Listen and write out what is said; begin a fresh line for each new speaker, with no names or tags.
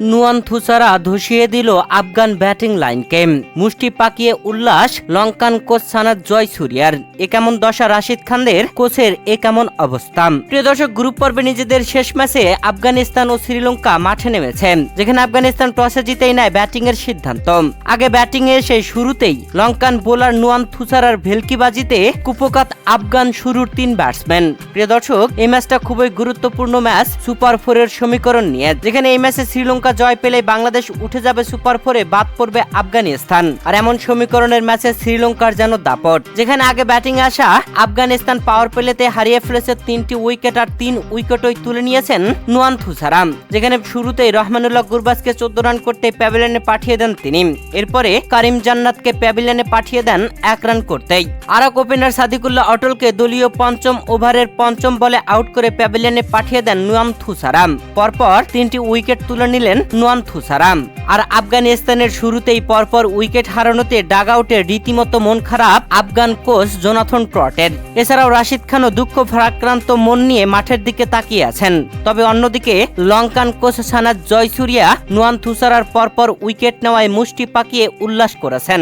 নুয়ান থুসারা ধসিয়ে দিল আফগান ব্যাটিং লাইনকে। মুষ্টি পাকিয়ে উল্লাস, লঙ্কান কোচ সানাদ জয় সুরিয়ার। এ কেমন দশা রাশিদ খানদের? কোচের এ কেমন অবস্থা? প্রিয় দর্শক গ্রুপ পর্বে নিজেদের শেষ ম্যাচে আফগানিস্তান ও শ্রীলঙ্কা মাঠে নেমেছে। যেখানে আফগানিস্তান টসে জিতেই নেয় ব্যাটিং এর সিদ্ধান্ত। আগে ব্যাটিং এ এসে শুরুতেই লঙ্কান বোলার নুয়ান থুসারার ভেলকিবাজিতে কুপকাত আফগান শুরুর তিন ব্যাটসম্যান প্রিয় দর্শক, এই ম্যাচটা খুবই গুরুত্বপূর্ণ ম্যাচ সুপার ফোরের সমীকরণ নিয়ে। যেখানে এই ম্যাচে শ্রীলঙ্কা জয় পেলে বাংলাদেশ উঠে যাবে সুপার ফোরে, বাদ পড়বে আফগানিস্তান। আর এমন সমীকরণের ম্যাচে শ্রীলঙ্কার যেন দাপট। যেখানে আগে ব্যাটিং আসা আফগানিস্তান পাওয়ার প্লেতে হারিয়ে ফেলেছে তিনটি উইকেট আর তিন উইকেটই তুলে নিয়েছেন নুয়ান থুসারাম। যেখানে শুরুতেই রহমানুল্লাহ গুরবাজকে চোদ্দ রান করতে প্যাভিলিয়নে পাঠিয়ে দেন তিনি। এরপরে কারিম জান্নাতকে প্যাভিলিয়নে পাঠিয়ে দেন এক রান করতেই। আরাক ওপেনার সাদিকুল্লাহ অটলকে দলীয় পঞ্চম ওভারের পঞ্চম বলে আউট করে প্যাভিলিয়নে পাঠিয়ে দেন নুয়াম থুসারাম। পরপর তিনটি উইকেট তুলে নিলেন নুয়াম থুসারাম। আর আফগানিস্তানের শুরুতেই পরপর উইকেট হারানোতে ডাগ আউটে রীতিমতো মন খারাপ আফগান কোচ জোনাথন ট্রটের এছাড়াও রাশিদ খানও দুঃখ ভারাক্রান্ত মন নিয়ে মাঠের দিকে তাকিয়ে আছেন। তবে অন্যদিকে লঙ্কান কোচ সানাদ জয়সুরিয়া নুয়ান থুসারার পরপর উইকেট নেওয়ায় মুষ্টি পাকিয়ে উল্লাস করেছেন।